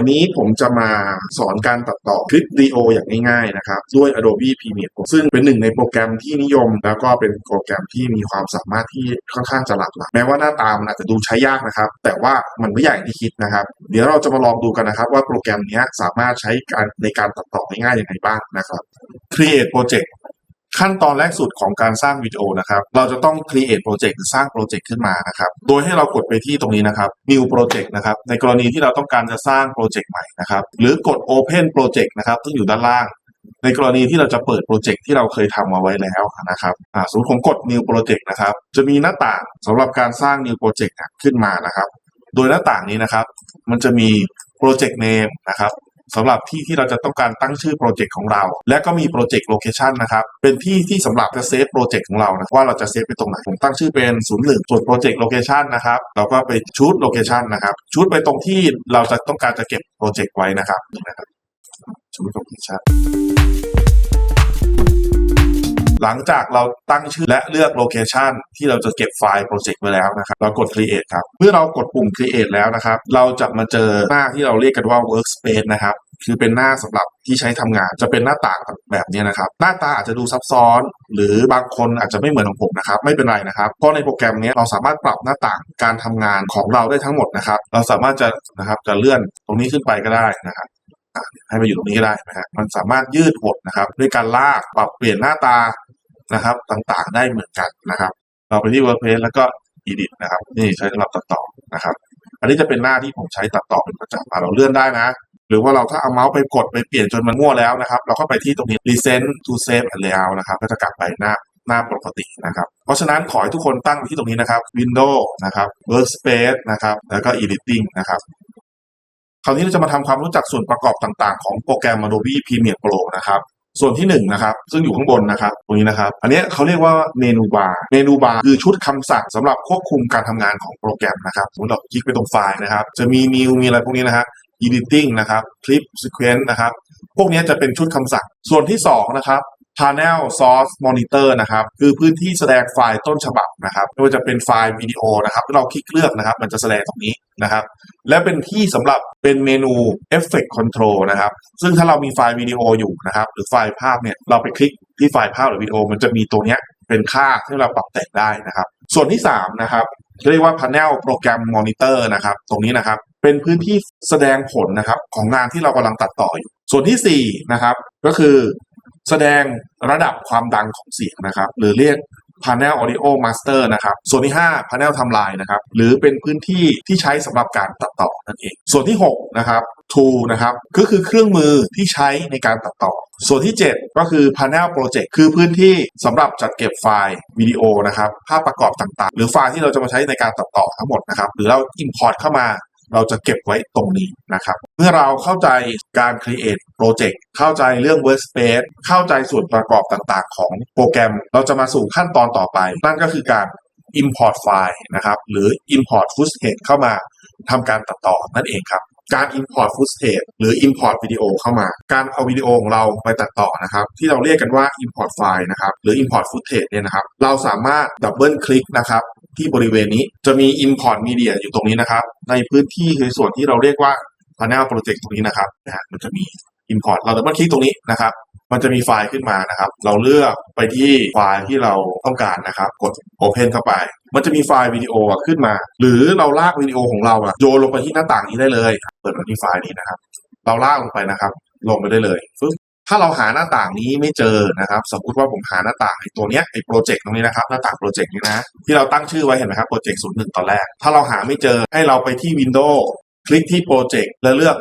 วันนี้ผมจะมาสอนการตัดต่อคลิปวิดีโออย่างง่ายๆนะครับด้วย Adobe Premiere Pro ซึ่งเป็นหนึ่งในโปรแกรมที่นิยม แล้วก็เป็นโปรแกรมที่มีความสามารถที่ค่อนข้างจะหลากหลายแม้ว่าหน้าตามันอาจจะดูใช้ยากนะครับ แต่ว่ามันไม่ใหญ่ที่คิดนะครับ เดี๋ยวเราจะมาลองดูกันนะครับ ว่าโปรแกรมนี้สามารถใช้การในการตัดต่อง่ายๆยังไงบ้างนะครับ Create Project ขั้นตอนแรกสุดของการสร้างวิดีโอนะครับ เราจะต้อง create project หรือสร้างโปรเจกต์ขึ้นมานะครับ โดยให้เรากดไปที่ตรงนี้นะครับ new project นะครับ ในกรณีที่เราต้องการจะสร้างโปรเจกต์ใหม่นะครับ หรือกด open project นะครับซึ่งอยู่ด้านล่าง ในกรณีที่เราจะเปิดโปรเจกต์ที่เราเคยทำมาไว้แล้วนะครับสมมติผมกด new project นะครับ จะมีหน้าต่างสำหรับการสร้าง new project ขึ้นมานะครับ โดยหน้าต่างนี้นะครับ มันจะมี project name นะครับ สำหรับที่ที่เราจะต้องการตั้งชื่อโปรเจกต์ของเรา และก็มีโปรเจกต์โลเคชันนะครับ เป็นที่ที่สำหรับจะเซฟโปรเจกต์ของเรานะว่าเราจะเซฟไปตรงไหน ผมตั้งชื่อเป็น0ูนย์หนึ่งส่วนโปรเจกต์โลเคชันนะครับเราก็ไปชูดโลเคชันนะครับชูดไปตรงที่เราจะต้องการจะเก็บโปรเจกต์ไว้นะครับนะครับชุดโลเคชัน หลังจากเราตั้งชื่อและเลือกโลเคชันที่เราจะเก็บไฟล์โปรเจกต์ไว้แล้วนะครับ เรากด create ครับ เมื่อเรากดปุ่ม create แล้วนะครับ เราจะมาเจอหน้าที่เราเรียกกันว่า workspace นะครับคือเป็นหน้าสำหรับที่ใช้ทำงานจะเป็นหน้าต่างแบบนี้นะครับ หน้าตาอาจจะดูซับซ้อน หรือบางคนอาจจะไม่เหมือนของผมนะครับ ไม่เป็นไรนะครับเพราะในโปรแกรมนี้เราสามารถปรับหน้าต่างการทำงานของเราได้ทั้งหมดนะครับ เราสามารถจะนะครับจะเลื่อนตรงนี้ขึ้นไปก็ได้นะครับให้มาอยู่ตรงนี้ก็ได้นะฮะมันสามารถยืดหดนะครับ ด้วยการลากปรับเปลี่ยนหน้าตา นะครับ ต่างๆ ได้เหมือนกันนะครับ เราไปที่ WordPress แล้วก็ Edit นะครับ นี่ใช้สำหรับตัดต่อนะครับ อันนี้จะเป็นหน้าที่ผมใช้ตัดต่อเป็นประจำเราเลื่อนได้นะ หรือว่าเราถ้าเอาเมาส์ไปกดไปเปลี่ยนจนมันมั่วแล้วนะครับ เราก็ไปที่ตรงนี้ Resend to Save and Layout นะครับ ก็จะกลับไปหน้าหน้าปกตินะครับ เพราะฉะนั้นขอให้ทุกคนตั้งที่ตรงนี้นะครับ Windows นะครับ Workspace นะครับ แล้วก็ Editing นะครับคราวนี้เราจะมาทำความรู้จักส่วนประกอบต่างๆ ของโปรแกรม Adobe Premiere Pro นะครับ ส่วนที่หนึ่งนะครับซึ่งอยู่ข้างบนนะครับตรงนี้นะครับ อันนี้เขาเรียกว่าเมนูบาร์เมนูบาร์คือชุดคำสั่งสำหรับควบคุมการทำงานของโปรแกรมนะครับสมมติเราคลิกไปตรงไฟล์นะครับ จะมี new มีอะไรพวกนี้นะฮะ editing นะครับ clip sequence นะครับพวกนี้จะเป็นชุดคำสั่งส่วนที่สองนะครับ Panel Source Monitor นะครับ คือพื้นที่แสดงไฟล์ต้นฉบับนะครับไม่ว่าจะเป็นไฟล์วิดีโอนะครับเราคลิกเลือกนะครับ มันจะแสดงตรงนี้นะครับ และเป็นที่สำหรับเป็นเมนู Effect Control นะครับ ซึ่งถ้าเรามีไฟล์วิดีโออยู่นะครับ หรือไฟล์ภาพเนี่ยเราไปคลิกที่ไฟล์ภาพหรือวิดีโอ มันจะมีตัวเนี้ยเป็นค่าที่เราปรับแต่งได้นะครับ ส่วนที่สามนะครับเรียกว่า Panel Program Monitor นะครับ ตรงนี้นะครับเป็นพื้นที่แสดงผลนะครับของงานที่เรากำลังตัดต่ออยู่ ส่วนที่สี่นะครับก็คือ แสดงระดับความดังของเสียงนะครับ หรือเรียก Panel Audio Master นะครับ ส่วนที่ 5 Panel Timeline นะครับ หรือเป็นพื้นที่ที่ใช้สำหรับการตัดต่อนั่นเอง ส่วนที่ 6 นะครับ Tool นะครับ ก็คือเครื่องมือที่ใช้ในการตัดต่อ ส่วนที่ 7 ก็คือ Panel Project คือพื้นที่สำหรับจัดเก็บไฟล์วิดีโอนะครับ ภาพประกอบต่างๆ หรือไฟล์ที่เราจะมาใช้ในการตัดต่อทั้งหมดนะครับ หรือเรา Import เข้ามา เราจะเก็บไว้ตรงนี้นะครับ เมื่อเราเข้าใจการ create project เข้าใจเรื่อง workspace เข้าใจส่วนประกอบต่างๆ ของโปรแกรม เราจะมาสู่ขั้นตอนต่อไป นั่นก็คือการ import ไฟล์นะครับ หรือ import footage เข้ามาทำการตัดต่อนั่นเองครับ การ import footage หรือ import วิดีโอเข้ามา การเอาวิดีโอของเราไปตัดต่อนะครับ ที่เราเรียกกันว่า import ไฟล์นะครับ หรือ import footage เนี่ยนะครับ เราสามารถดับเบิลคลิกนะครับ ที่บริเวณนี้จะมี import media อยู่ตรงนี้นะครับ ในพื้นที่คือส่วนที่เราเรียกว่า panel project ตรงนี้นะครับนะฮะมันจะมี import เราดับเบิลคลิกตรงนี้นะครับ มันจะมีไฟล์ขึ้นมานะครับ เราเลือกไปที่ไฟล์ที่เราต้องการนะครับ กด Open เข้าไป มันจะมีไฟล์วิดีโอขึ้นมา หรือเราลากวิดีโอของเราอะโยนลงไปที่หน้าต่างนี้ได้เลย เปิดมาที่ไฟล์นี้นะครับ เราลากลงไปนะครับ ลงไปได้เลยฟึ๊บถ้าเราหาหน้าต่างนี้ไม่เจอนะครับ สมมติว่าผมหาหน้าต่างไอ้ตัวเนี้ยไอ้โปรเจกต์ตรงนี้นะครับ หน้าต่างโปรเจกต์นี้นะ ที่เราตั้งชื่อไว้เห็นไหมครับโปรเจกต์ศูนย์หนึ่งตอนแรก ถ้าเราหาไม่เจอให้เราไปที่ Windows คลิกที่โปรเจกต์แล้วเลือก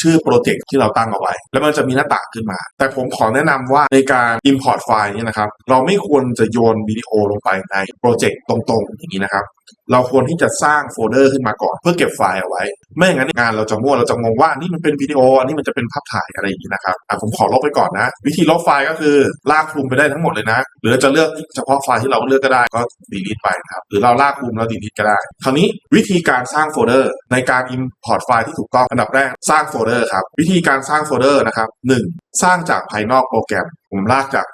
ชื่อโปรเจกต์ที่เราตั้งเอาไว้ แล้วมันจะมีหน้าต่างขึ้นมา แต่ผมขอแนะนำว่าในการ Import ไฟล์นี้นะครับ เราไม่ควรจะโยนวิดีโอลงไปในโปรเจกต์ตรงๆ อย่างนี้นะครับ เราควรที่จะสร้างโฟลเดอร์ขึ้นมาก่อน เพื่อเก็บไฟล์เอาไว้ ไม่อย่างนั้นงานเราจะมั่วเราจะงงว่านี่มันเป็นวิดีโออันนี้มันจะเป็นภาพถ่ายอะไรอย่างนี้นะครับอะผมขอลบไปก่อนนะ วิธีลบไฟล์ก็คือลากคลุมไปได้ทั้งหมดเลยนะ หรือจะเลือกเฉพาะไฟล์ที่เราเลือกก็ได้ก็ดีลิทไปนะครับหรือเราลากคลุมแล้วดีลิทก็ได้ คราวนี้วิธีการสร้างโฟลเดอร์ในการ import ไฟล์ที่ถูกต้องอันดับแรกสร้างโฟลเดอร์ครับ วิธีการสร้างโฟลเดอร์นะครับหนึ่งสร้างจากภายนอกโปรแกรม ผมลากจาก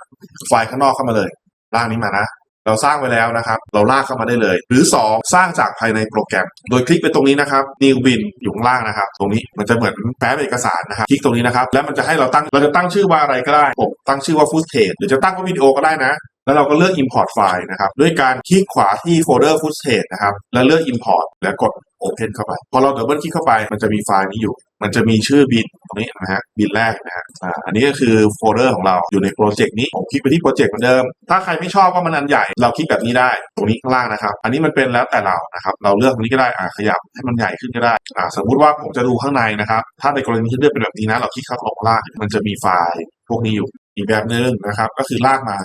ไฟล์ข้างนอกเข้ามาเลย ลากนี้มานะ เราสร้างไว้แล้วนะครับ เราลากเข้ามาได้เลย หรือ 2 สร้างจากภายในโปรแกรม โดยคลิกไปตรงนี้นะครับ new bin อยู่ข้างล่างนะครับ ตรงนี้มันจะเหมือนแฟ้มเอกสารนะครับ คลิกตรงนี้นะครับ แล้วมันจะให้เราตั้ง เราจะตั้งชื่อว่าอะไรก็ได้ ผมตั้งชื่อว่า footage หรือจะตั้งว่าวิดีโอก็ได้นะ แล้วเราก็เลือก import ไฟล์นะครับ ด้วยการคลิกขวาที่โฟลเดอร์ footage นะครับ แล้วเลือก import แล้วกด open เข้าไป พอเราดับเบิลคลิกเข้าไป มันจะมีไฟล์นี้อยู่ มันจะมีชื่อบินตรงนี้นะฮะ บินแรกนะฮะอ่าอันนี้ก็คือโฟลเดอร์ของเราอยู่ในโปรเจกต์นี้ ผมคลิกไปที่โปรเจกต์เหมือนเดิม ถ้าใครไม่ชอบว่ามันอันใหญ่ เราคลิกแบบนี้ได้ ตรงนี้ข้างล่างนะครับ อันนี้มันเป็นแล้วแต่เรา นะครับ เราเลือกตรงนี้ก็ได้ อ่าขยับให้มันใหญ่ขึ้นก็ได้ อ่า สมมุติว่าผมจะดูข้างในนะครับ ถ้าในกรณีที่เลือกเป็นแบบนี้นะ เราคลิกเข้าลงล่าง มันจะมีไฟล์พวกนี้อยู่อีกแบบหนึ่งนะครับ ก็คือลากมา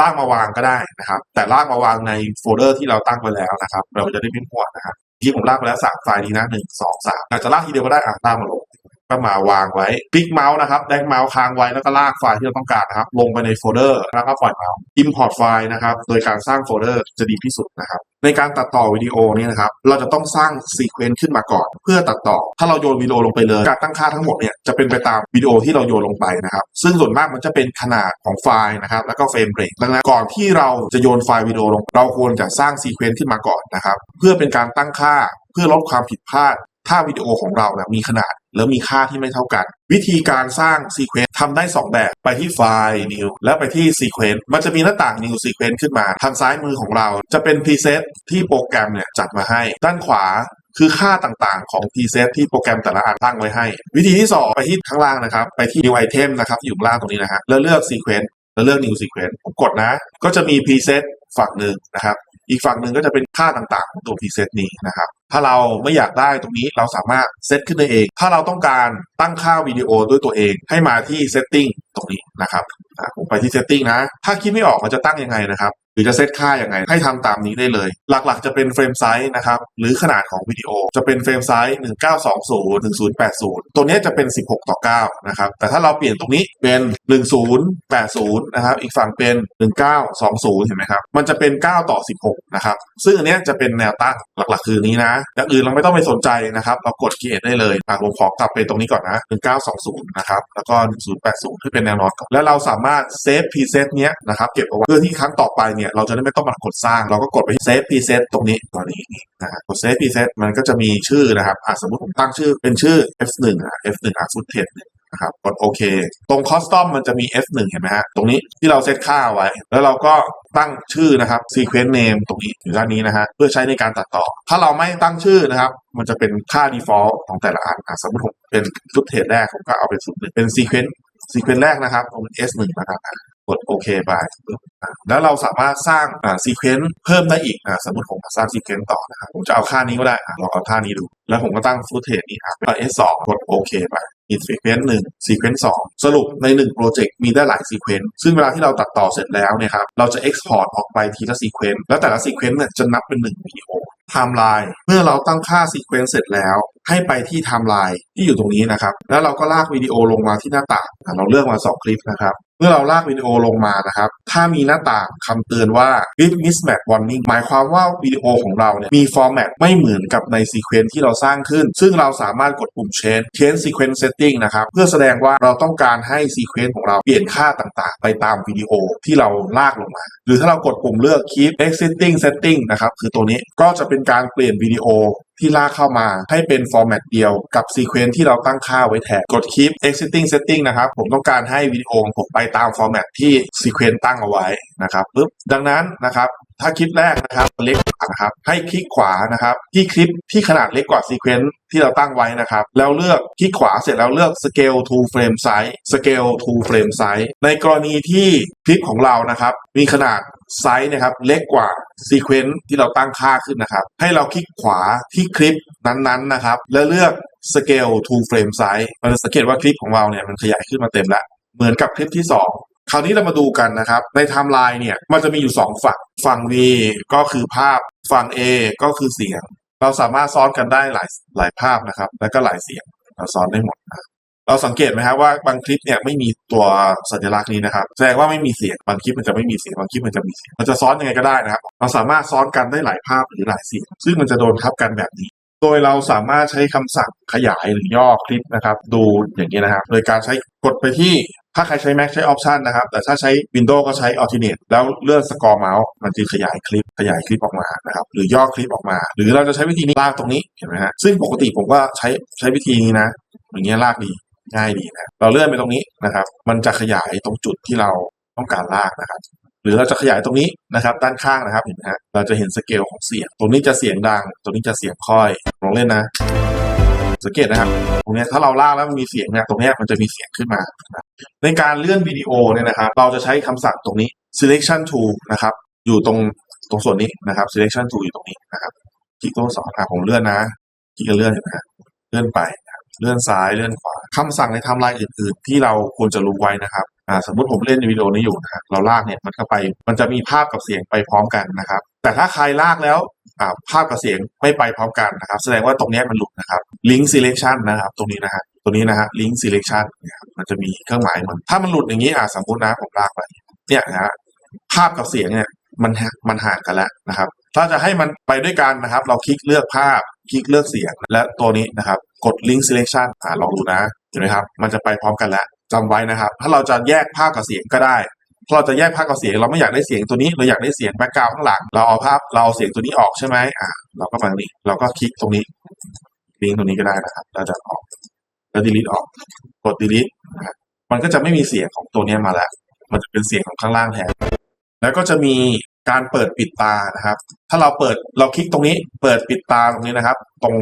ลากมาวางก็ได้นะครับ แต่ลากมาวางในโฟลเดอร์ที่เราตั้งไว้แล้วนะครับ เราจะได้ไม่มั่วนะครับที่ผมลากไปแล้วสามไฟล์นี้นะหนึ่งสองสามอาจจะลากทีเดียวก็ได้อะลากมาลง ก็มาวางไว้คลิกเมาส์นะครับแดกเมาส์ค้างไว้แล้วก็ลากไฟล์ที่เราต้องการนะครับ ลงไปในโฟลเดอร์แล้วก็ปล่อยเมาส์ import ไฟล์นะครับ โดยการสร้างโฟลเดอร์จะดีที่สุดนะครับในการตัดต่อวิดีโอนี่นะครับ เราจะต้องสร้างซีเควนซ์ขึ้นมาก่อน เพื่อตัดต่อ ถ้าเราโยนวิดีโอลงไปเลย การตั้งค่าทั้งหมดเนี่ยจะเป็นไปตามวิดีโอที่เราโยนลงไปนะครับ ซึ่งส่วนมากมันจะเป็นขนาดของไฟล์นะครับ แล้วก็เฟรมเรทดังนั้นก่อนที่เราจะโยนไฟล์วิดีโอลง เราควรจะสร้างซีเควนซ์ขึ้นมาก่อนนะครับ เพื่อเป็นการตั้งค่า เพื่อลดความผิดพลาด ถ้าวิดีโอของเรานะมีขนาด แล้วมีค่าที่ไม่เท่ากัน วิธีการสร้างซีเควนซ์ทำได้ 2 แบบไปที่ไฟล์ new และไปที่ซีเควนซ์มันจะมีหน้าต่าง new sequence ขึ้นมา ทางซ้ายมือของเราจะเป็น preset ที่โปรแกรมเนี่ยจัดมาให้ ด้านขวาคือค่าต่างๆของ preset ที่โปรแกรมแต่ละอันตั้งไว้ให้ วิธีที่ 2 ไปที่ข้างล่างนะครับ ไปที่ new item นะครับอยู่ข้างล่างตรงนี้นะฮะแล้วเลือก sequence แล้วเลือก new sequence ผมกดนะ ก็จะมี preset ฝั่งหนึ่งนะครับ อีกฝั่งหนึ่งก็จะเป็นค่าต่างๆของตัว preset นี้นะครับ ถ้าเราไม่อยากได้ตรงนี้เราสามารถเซตขึ้นได้เอง ถ้าเราต้องการตั้งค่าวิดีโอด้วยตัวเองให้มาที่ setting ตรงนี้นะครับผมไปที่ setting นะ ถ้าคิดไม่ออกมันจะตั้งยังไงนะครับหรือจะเซตค่ายังไง ให้ทำตามนี้ได้เลย หลักๆจะเป็นเฟรมไซส์นะครับ หรือขนาดของวิดีโอจะเป็นเฟรมไซส์1920 1080 ตัวนี้จะเป็น 16 ต่อ 9 นะครับ แต่ถ้าเราเปลี่ยนตรงนี้เป็น 1080 นะครับ อีกฝั่งเป็น 1920 เห็นไหมครับ มันจะเป็น 9 ต่อ 16 นะครับ ซึ่งอันนี้จะเป็นแนวตั้งหลักๆ คือนี้นะอย่างอื่นเราไม่ต้องไปสนใจนะครับ เรากด create ได้เลยอะผมขอกลับไปตรงนี้ก่อนนะ 1920 นะครับ แล้วก็ 1080 ที่เป็นแนวนอนก่อนแล้วเราสามารถเซฟพรีเซตเนี้ยนะครับเก็บเอาไว้เพื่อที่ครั้งต่อไปเนี่ยเราจะได้ไม่ต้องมากดสร้าง เราก็กดไปเซฟพรีเซตตรงนี้ตอนนี้นะฮะกดเซฟพรีเซตมันก็จะมีชื่อนะครับอะสมมติผมตั้งชื่อเป็นชื่อ f1 อะ f1 อะฟุตเทจ นะครับกดโอเคตรงคอสตอมมันจะมี F1 เห็นไหมฮะตรงนี้ที่เราเซตค่าไว้ แล้วเราก็ตั้งชื่อนะครับ sequence name ตรงนี้อยู่ด้านนี้นะฮะเพื่อใช้ในการตัดต่อ ถ้าเราไม่ตั้งชื่อนะครับ มันจะเป็นค่า default ของแต่ละอันสมมติผมเป็นฟุตเทจแรกผมก็เอาเป็นฟุตเป็น sequence sequence แรกนะครับตรง S1 นะครับกดโอเคไปแล้วเราสามารถสร้างอ่า sequence เพิ่มได้อีกอะสมมติผมสร้าง sequence ต่อนะครับผมจะเอาค่านี้ก็ได้อลองเอาค่านี้ดู แล้วผมก็ตั้งฟุตเทจนี้อะเป็น S2 กดโอเคไป อีกซีเควนซ์หนึ่งซีเควนซ์สองสรุปในหนึ่งโปรเจกต์มีได้หลายซีเควนซ์ซึ่งเวลาที่เราตัดต่อเสร็จแล้วเนี่ยครับเราจะเอ็กซ์พอร์ตออกไปทีละซีเควนซ์แล้วแต่ละซีเควนซ์เนี่ยจะนับเป็นหนึ่งวิดีโอไทม์ไลน์เมื่อเราตั้งค่าซีเควนซ์เสร็จแล้ว ให้ไปที่ไทม์ไลน์ที่อยู่ตรงนี้นะครับ แล้วเราก็ลากวิดีโอลงมาที่หน้าต่างเราเลือกมาสองคลิปนะครับ เมื่อเราลากวิดีโอลงมานะครับ ถ้ามีหน้าต่างคำเตือนว่า Clip Mismatch Warning หมายความว่าวิดีโอของเราเนี่ยมีฟอร์แมตไม่เหมือนกับในซีเควนซ์ที่เราสร้างขึ้น ซึ่งเราสามารถกดปุ่ม Change Change Sequence Setting นะครับ เพื่อแสดงว่าเราต้องการให้ซีเควนซ์ของเราเปลี่ยนค่าต่างๆ ไปตามวิดีโอที่เราลากลงมา หรือถ้าเรากดปุ่มเลือก Keep Existing Setting นะครับ คือตัวนี้ก็จะเป็นการเปลี่ยนวิดีโอ ที่ลากเข้ามาให้เป็นฟอร์แมตเดียวกับซีเควนซ์ที่เราตั้งค่าไว้แทนกดคลิป existing setting นะครับ ผมต้องการให้วิดีโอของผมไปตามฟอร์แมตที่ซีเควนซ์ตั้งเอาไว้นะครับปึ๊บดังนั้นนะครับ ถ้าคลิปแรกนะครับเล็กกว่านะครับให้คลิกขวานะครับ ที่คลิปที่ขนาดเล็กกว่าซีเควนซ์ที่เราตั้งไว้นะครับ แล้วเลือกคลิกขวาเสร็จแล้วเลือก scale to frame size scale to frame size ในกรณีที่คลิปของเรานะครับ มีขนาดไซส์นะครับเล็กกว่าซีเควนซ์ที่เราตั้งค่าขึ้นนะครับ ให้เราคลิกขวาที่คลิปนั้นๆนะครับ แล้วเลือก scale to frame size มันจะสังเกตว่าคลิปของเราเนี่ยมันขยายขึ้นมาเต็มแล้ว เหมือนกับคลิปที่ 2 คราวนี้เรามาดูกันนะครับ ในไทม์ไลน์เนี่ยมันจะมีอยู่ 2 ฝั่ง ฝั่ง V ก็คือภาพ ฝั่ง A ก็คือเสียง เราสามารถซ้อนกันได้หลายหลายภาพนะครับ แล้วก็หลายเสียงเราซ้อนได้หมดนะเราสังเกตไหมครับว่าบางคลิปเนี่ยไม่มีตัวสัญลักษณ์นี้นะครับ แสดงว่าไม่มีเสียงบางคลิปมันจะไม่มีเสียงบางคลิปมันจะมีเสียงมันจะซ้อนยังไงก็ได้นะครับ เราสามารถซ้อนกันได้หลายภาพหรือหลายเสียงซึ่งมันจะโดนทับกันแบบนี้ โดยเราสามารถใช้คำสั่งขยายหรือย่อคลิปนะครับ ดูอย่างนี้นะครับ โดยการใช้กดไปที่ถ้าใครใช้ Mac ใช้ Option นะครับ แต่ถ้าใช้ Windows ก็ใช้ Alternate แล้วเลื่อนสกอร์เมาส์มันจะขยายคลิปขยายคลิปออกมานะครับ หรือย่อคลิปออกมา หรือเราจะใช้วิธีนี้ลากตรงนี้เห็นไหมฮะซึ่งปกติผมก็ใช้ใช้วิธีนี้นะ อย่างเงี้ยลากดีง่ายดีนะเราเลื่อนไปตรงนี้นะครับ มันจะขยายตรงจุดที่เราต้องการลากนะครับ หรือเราจะขยายตรงนี้นะครับ ด้านข้างนะครับเห็นไหมฮะเราจะเห็นสเกลของเสียง ตรงนี้จะเสียงดัง ตรงนี้จะเสียงค่อยลองเล่นนะ สังเกตนะครับ ตรงนี้ถ้าเราลากแล้วมันมีเสียงเนี่ยตรงนี้มันจะมีเสียงขึ้นมา ในการเลื่อนวิดีโอเนี่ยนะครับ เราจะใช้คำสั่งตรงนี้ selection tool นะครับ อยู่ตรงตรงส่วนนี้นะครับ selection tool อยู่ตรงนี้นะครับคลิกตัวสองอะผมเลื่อนนะคลิกเลื่อนเห็นไหมฮะเลื่อนไป เลื่อนซ้ายเลื่อนขวาคำสั่งในไทม์ไลน์อื่น ๆ ที่เราควรจะรู้ไว้นะครับ อ่าสมมติผมเล่นวิดีโอนี้อยู่นะครับเราลากเนี่ยมันก็ไป มันจะมีภาพกับเสียงไปพร้อมกันนะครับ แต่ถ้าใครลากแล้วอ่าภาพกับเสียงไม่ไปพร้อมกันนะครับ แสดงว่าตรงนี้มันหลุดนะครับ link selection นะครับ ตรงนี้นะฮะตรงนี้นะฮะ link selection เนี่ยครับมันจะมีเครื่องหมายเหมือนถ้ามันหลุดอย่างนี้อ่าสมมตินะผมลากไปเนี่ยนะฮะภาพกับเสียงเนี่ยมันมันห่างกันแล้วนะครับ ถ้าจะให้มันไปด้วยกันนะครับ เราคลิกเลือกภาพ คลิกเลือกเสียงและตัวนี้นะครับ กด link selection อ่าลองดูนะเห็นไหมครับ มันจะไปพร้อมกันแล้ว จำไว้นะครับ ถ้าเราจะแยกภาพกับเสียงก็ได้ถ้าเราจะแยกภาพกับเสียง เราไม่อยากได้เสียงตัวนี้ เราอยากได้เสียงแบ็กกราวข้างหลัง เราเอาภาพเราเอาเสียงตัวนี้ออกใช่ไหมอ่าเราก็มาตรงนี้ เราก็คลิกตรงนี้ลิงก์ตรงนี้ก็ได้นะครับ เราจะออกแล้ว delete ออก กดดีลิทนะครับมันก็จะไม่มีเสียงของตัวนี้มาแล้ว มันจะเป็นเสียงของข้างล่างแทน แล้วก็จะมีการเปิดปิดตานะครับ ถ้าเราเปิดเราคลิกตรงนี้ เปิดปิดตาตรงนี้นะครับ ตรง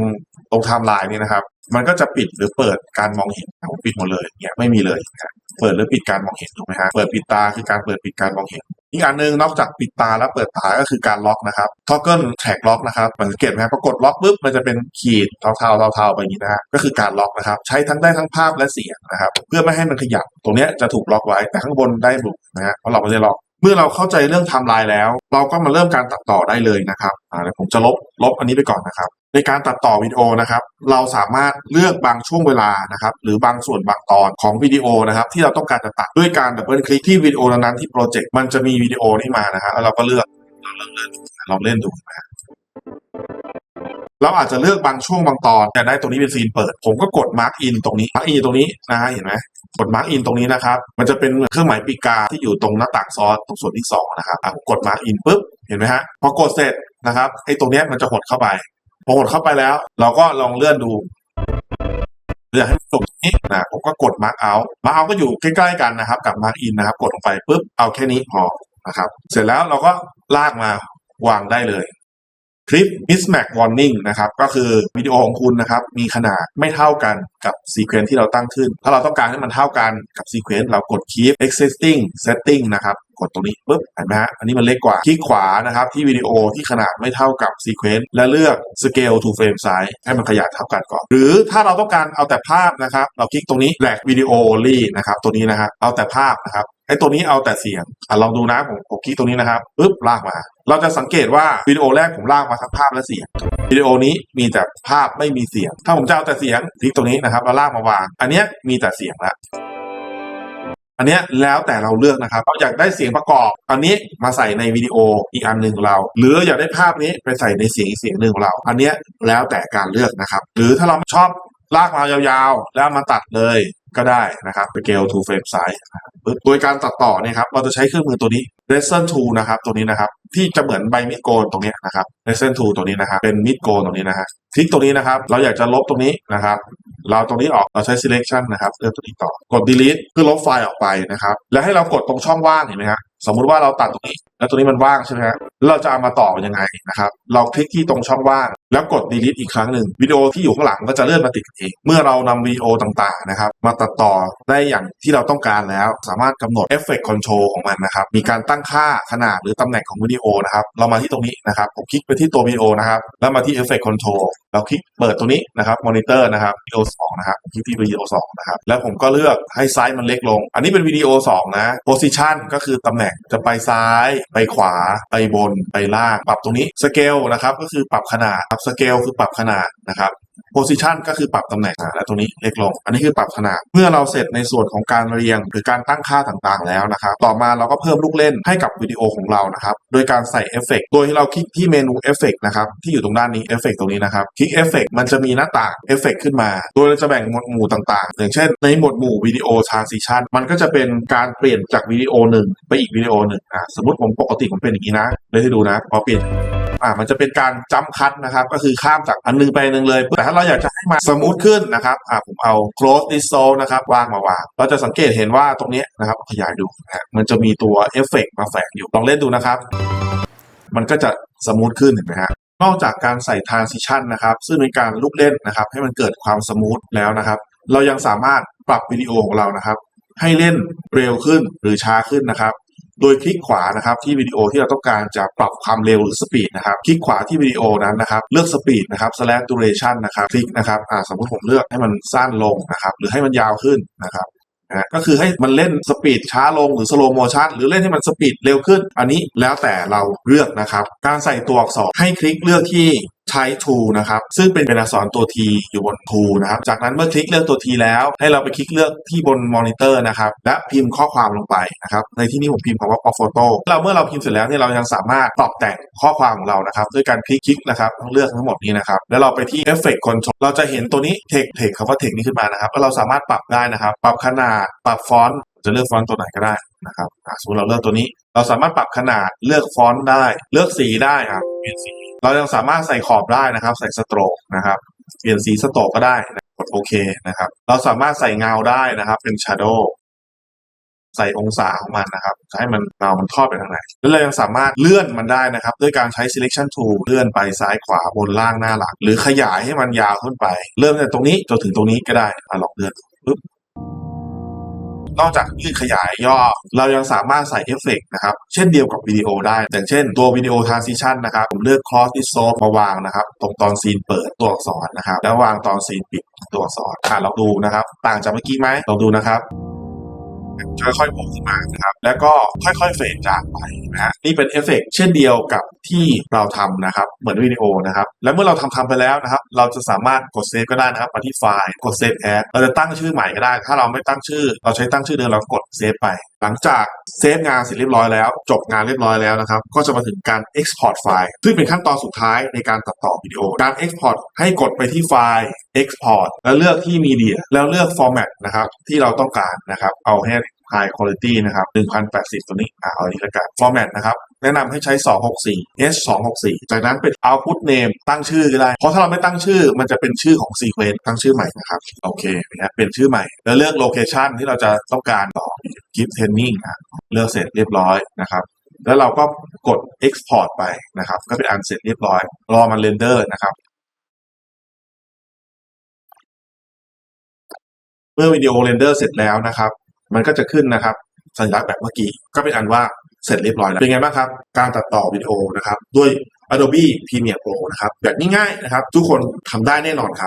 ตรงไทม์ไลน์นี่นะครับ มันก็จะปิดหรือเปิดการมองเห็นผมปิดหมดเลยเนี่ยไม่มีเลยนะเปิดหรือปิดการมองเห็นถูกไหมฮะเปิดปิดตาคือการเปิดปิดการมองเห็นอีกอันหนึ่งนอกจากปิดตาแล้วเปิดตาก็คือการล็อกนะครับท็อกเกิลแท็กล็อกนะครับสังเกตไหมครับพอกดล็อกปุ๊บมันจะเป็นขีดเทาๆเทาๆไปอย่างนี้นะฮะก็คือการล็อกนะครับ ใช้ทั้งได้ทั้งภาพและเสียงนะครับ เพื่อไม่ให้มันขยับ ตรงนี้จะถูกล็อกไว้แต่ข้างบนได้บุกนะฮะเพราะเราไม่ได้ล็อก เมื่อเราเข้าใจเรื่องไทม์ไลน์แล้ว เราก็มาเริ่มการตัดต่อได้เลยนะครับอ่าเดี๋ยวผมจะลบลบอันนี้ไปก่อนนะครับ ในการตัดต่อวิดีโอนะครับ เราสามารถเลือกบางช่วงเวลานะครับ หรือบางส่วนบางตอนของวิดีโอนะครับ ที่เราต้องการจะตัดด้วยการดับเบิลคลิกที่วิดีโอนั้นที่โปรเจกต์มันจะมีวิดีโอนี้มานะครับแล้วเราก็เลือกเราเลือกลองเล่นดูนะฮะเราอาจจะเลือกบางช่วงบางตอนแต่ได้ตรงนี้เป็นซีนเปิด ผมก็กด Mark In ตรงนี้ Mark In ตรงนี้นะฮะเห็นไหม กด Mark In ตรงนี้นะครับ มันจะเป็นเครื่องหมายปีกาที่อยู่ตรงหน้าต่างซอสตรงส่วนที่สองนะครับอะผมกด Mark In ปุ๊บเห็นไหมฮะพอกดเสร็จนะครับไอ้ตรงนี้มันจะหดเข้าไปพอหดเข้าไปแล้ว เราก็ลองเลื่อนดูอยากให้มันจบตรงนี้นะผมก็กด Mark Out Mark Out ก็อยู่ใกล้ๆกันนะครับกับ Mark In นะครับ กดลงไปปุ๊บเอาแค่นี้พอนะครับ เสร็จแล้วเราก็ลากมาวางได้เลย คลิป mismatch warning นะครับก็คือวิดีโอของคุณนะครับมีขนาดไม่เท่ากันกับซีเควนซ์ที่เราตั้งขึ้น ถ้าเราต้องการให้มันเท่ากันกับซีเควนซ์เรากด keep existing setting นะครับกดตรงนี้ปุ๊บเห็นไหมฮะอันนี้มันเล็กกว่าคลิกขวานะครับที่วิดีโอที่ขนาดไม่เท่ากับซีเควนซ์และเลือก scale to frame size ให้มันขยายเท่ากันก่อน หรือถ้าเราต้องการเอาแต่ภาพนะครับ เราคลิกตรงนี้ black video only นะครับตัวนี้นะครับเอาแต่ภาพนะครับ ไอ้ตัวนี้เอาแต่เสียงอะลองดูนะผมผมคลิกตรงนี้นะครับปึ๊บลากมา เราจะสังเกตว่าวิดีโอแรกผมลากมาทั้งภาพและเสียงวิดีโอนี้มีแต่ภาพไม่มีเสียง ถ้าผมจะเอาแต่เสียงคลิกตรงนี้นะครับแล้วลากมาวาง อันเนี้ยมีแต่เสียงละอันเนี้ยแล้วแต่เราเลือกนะครับเราอยากได้เสียงประกอบ อันนี้มาใส่ในวิดีโออีกอันหนึ่งของเรา หรืออยากได้ภาพนี้ไปใส่ในเสียงอีกเสียงหนึ่งของเรา อันเนี้ยแล้วแต่การเลือกนะครับ หรือถ้าเราชอบลากมายาวๆ แล้วมาตัดเลย ก็ได้นะครับ scale to frame size นะครับปึ๊บโดยการตัดต่อเนี่ยครับเราจะใช้เครื่องมือตัวนี้ Reson tool นะครับตัวนี้นะครับที่จะเหมือนใบมีดโกนตรงนี้นะครับ Reson tool ตัวนี้นะครับเป็นมีดโกนตรงนี้นะฮะคลิกตรงนี้นะครับเราอยากจะลบตรงนี้นะครับเราตรงนี้ออกเราใช้ selection นะครับเลือกตัวนี้ต่อกด delete เพื่อลบไฟล์ออกไปนะครับ แล้วให้เรากดตรงช่องว่างเห็นไหมฮะสมมุติว่าเราตัดตรงนี้ แล้วตรงนี้มันว่างใช่ไหมฮะเราจะเอามาต่อมันยังไงนะครับ เราคลิกที่ตรงช่องว่างแล้วกด delete อีกครั้งหนึ่งวิดีโอที่อยู่ข้างหลังก็จะเลื่อนมาติดกันเอง เมื่อเรานำวิดีโอต่างๆนะครับมาตัดต่อได้อย่างที่เราต้องการแล้ว สามารถกำหนด Effect Control ของมันนะครับ มีการตั้งค่าขนาดหรือตำแหน่งของวิดีโอนะครับ เรามาที่ตรงนี้นะครับ ผมคลิกไปที่ตัววิดีโอนะครับ แล้วมาที่ Effect Control เราคลิกเปิดตรงนี้นะครับ Monitor นะครับวิดีโอ2นะครับคลิกที่วิดีโอ2นะครับแล้วผมก็เลือกให้ไซส์มันเล็กลง อันนี้เป็นวิดีโอ2นะ Position ก็คือตำแหน่งจะไปซ้าย ไปขวา ไปบน ไปล่าง ปรับตรงนี้ Scale นะครับก็คือปรับขนาด Scale คือปรับขนาดนะครับ position ก็คือปรับตำแหน่งและตรงนี้เล็กลง อันนี้คือปรับขนาด เมื่อเราเสร็จในส่วนของการเรียงหรือการตั้งค่าต่างๆ แล้วนะครับ ต่อมาเราก็เพิ่มลูกเล่นให้กับวิดีโอของเรานะครับ โดยการใส่เอฟเฟกต์โดยที่เราคลิกที่เมนูเอฟเฟกต์นะครับ ที่อยู่ตรงด้านนี้เอฟเฟกต์ตรงนี้นะครับ คลิกเอฟเฟกต์มันจะมีหน้าต่างเอฟเฟกต์ขึ้นมา โดยเราจะแบ่งหมวดหมู่ต่างๆ อย่างเช่น ในหมวดหมู่วิดีโอ transition มันก็จะเป็นการเปลี่ยนจากวิดีโอหนึ่งไปอีกวิดีโอหนึ่งอะสมมติผมปกติผมเป็นอย่างนี้นะเลยให้ดูนะพอเปลี่ยน อ่ามันจะเป็นการจัมคัดนะครับ ก็คือข้ามจากอันนึงไปอันนึงเลย แต่ถ้าเราอยากจะให้มันสมูทขึ้นนะครับอ่าผมเอา close this zone นะครับวางมาวาง เราจะสังเกตเห็นว่าตรงนี้นะครับขยายดูนะฮะมันจะมีตัวเอฟเฟกต์มาแฝงอยู่ ลองเล่นดูนะครับ มันก็จะสมูทขึ้นเห็นไหมฮะนอกจากการใส่ transition นะครับ ซึ่งเป็นการลูกเล่นนะครับ ให้มันเกิดความสมูทแล้วนะครับ เรายังสามารถปรับวิดีโอของเรานะครับ ให้เล่นเร็วขึ้นหรือช้าขึ้นนะครับ โดยคลิกขวานะครับที่วิดีโอที่เราต้องการจะปรับความเร็วหรือสปีดนะครับคลิกขวาที่วิดีโอนั้นนะครับเลือกสปีดนะครับ slash duration นะครับคลิกนะครับอ่าสมมติผมเลือกให้มันสั้นลงนะครับหรือให้มันยาวขึ้นนะครับนะก็คือให้มันเล่นสปีดช้าลงหรือ slow motion หรือเล่นให้มันสปีดเร็วขึ้น อันนี้แล้วแต่เราเลือกนะครับ การใส่ตัวอักษรให้คลิกเลือกที่ ใช้ tool นะครับ ซึ่งเป็นเป็นอักษรตัว T อยู่บน tool นะครับ จากนั้นเมื่อคลิกเลือกตัว T แล้ว ให้เราไปคลิกเลือกที่บนมอนิเตอร์นะครับ และพิมพ์ข้อความลงไปนะครับ ในที่นี้ผมพิมพ์คำว่า pop photo เราเมื่อเราพิมพ์เสร็จแล้วเนี่ยเรายังสามารถปรับแต่งข้อความของเรานะครับ ด้วยการคลิกคลิกนะครับเลือกทั้งหมดนี้นะครับ แล้วเราไปที่ Effect Control เราจะเห็นตัวนี้ Text Text คำว่า Text นี้ขึ้นมานะครับ แล้วเราสามารถปรับได้นะครับ ปรับขนาด ปรับฟอนต์จะเลือกฟอนต์ตัวไหนก็ได้นะครับสมมติเราเลือกตัวนี้ เราสามารถปรับขนาดเลือกฟอนต์ได้ เลือกสีได้ครับเปลี่ยนสี เรายังสามารถใส่ขอบได้นะครับ ใส่สโตรกนะครับเปลี่ยนสีสโตรกก็ได้กดโอเคนะครับ เราสามารถใส่เงาได้นะครับ เป็น Shadow ใส่องศาของมันนะครับให้มันเงามันทอดไปทางไหนแล้วเรายังสามารถเลื่อนมันได้นะครับ ด้วยการใช้ selection tool เลื่อนไปซ้ายขวาบนล่างหน้าหลัง หรือขยายให้มันยาวขึ้นไป เริ่มจากตรงนี้จนถึงตรงนี้ก็ได้อะลองเลื่อนปึ๊บ นอกจากยืดขยายย่อ เรายังสามารถใส่เอฟเฟกต์นะครับ เช่นเดียวกับวิดีโอได้ อย่างเช่นตัววิดีโอ transition นะครับ ผมเลือก cross i s o มาวางนะครับ ตรงตอนซีนเปิดตัวอักษรนะครับ แล้ววางตอนซีนปิดตัวอักษรอ่าเราดูนะครับ ต่างจากเมื่อกี้ไหมเราดูนะครับ ค่อยๆโผล่ขึ้นมานะครับแล้วก็ค่อยๆเฟดจางไปนะฮะนี่เป็นเอฟเฟกต์เช่นเดียวกับที่เราทำนะครับ เหมือนวิดีโอนะครับ แล้วเมื่อเราทำทำไปแล้วนะครับ เราจะสามารถกดเซฟก็ได้นะครับมาที่ไฟล์กดเซฟแอดเราจะตั้งชื่อใหม่ก็ได้ ถ้าเราไม่ตั้งชื่อ เราใช้ตั้งชื่อเดิมเรากดเซฟไป หลังจากเซฟงานเสร็จเรียบร้อยแล้ว จบงานเรียบร้อยแล้วนะครับ ก็จะมาถึงการ Export ไฟล์ซึ่งเป็นขั้นตอนสุดท้ายในการตัดต่อวิดีโอ การ Export ให้กดไปที่ไฟล์ Export แล้วเลือกที่ Media แล้วเลือก Format นะครับที่เราต้องการนะครับเอาให้ High Quality นะครับ1080 ตัวนี้อ่าเอานนี้ละกัน Format นะครับ แนะนำให้ใช้ 264 H 264 จากนั้นเป็น Output Name ตั้งชื่อก็ได้ เพราะถ้าเราไม่ตั้งชื่อมันจะเป็นชื่อของ Sequence ตั้งชื่อใหม่นะครับ โอเคนะครับเป็นชื่อใหม่ แล้วเลือก Location ที่เราจะต้องการต่อ Keep Training อะเลือกเสร็จเรียบร้อยนะครับแล้วเราก็กด Export ไปนะครับ ก็เป็นอันเสร็จเรียบร้อย รอมันเรนเดอร์นะครับ เมื่อวิดีโอเรนเดอร์เสร็จแล้วนะครับ มันก็จะขึ้นนะครับสัญลักษณ์แบบเมื่อกี้ก็เป็นอันว่าเสร็จเรียบร้อยแล้วเป็นไงบ้างครับ การตัดต่อวิดีโอนะครับด้วย Adobe Premiere Pro นะครับแบบง่ายๆนะครับ ทุกคนทำได้แน่นอนครับ